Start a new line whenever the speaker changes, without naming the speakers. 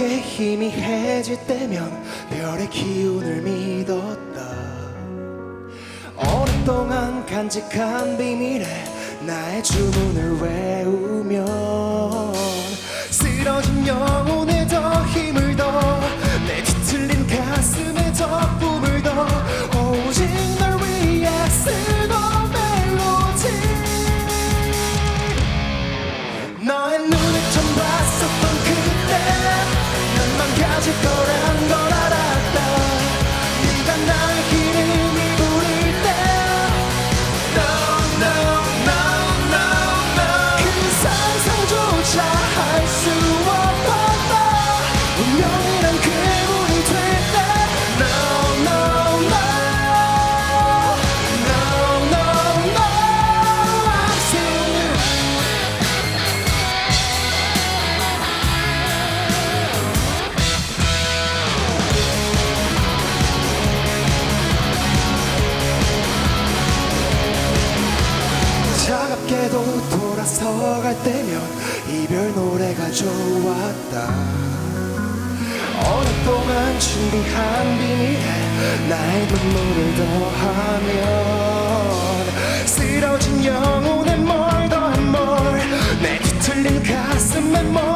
어떡하게 힘이 해질 때면 별의 기운을 믿었다. 오랫동안 간직한 비밀에 나의 주문을 외우면 쓰러진 영 차갑게도 돌아서 갈 때면 이별 노래가 좋았다. 오랫동안 준비한 비밀에 나의 눈물을 더하면 쓰러진 영혼에 뭘 더한 뭘내 뒤틀린 가슴에 뭘더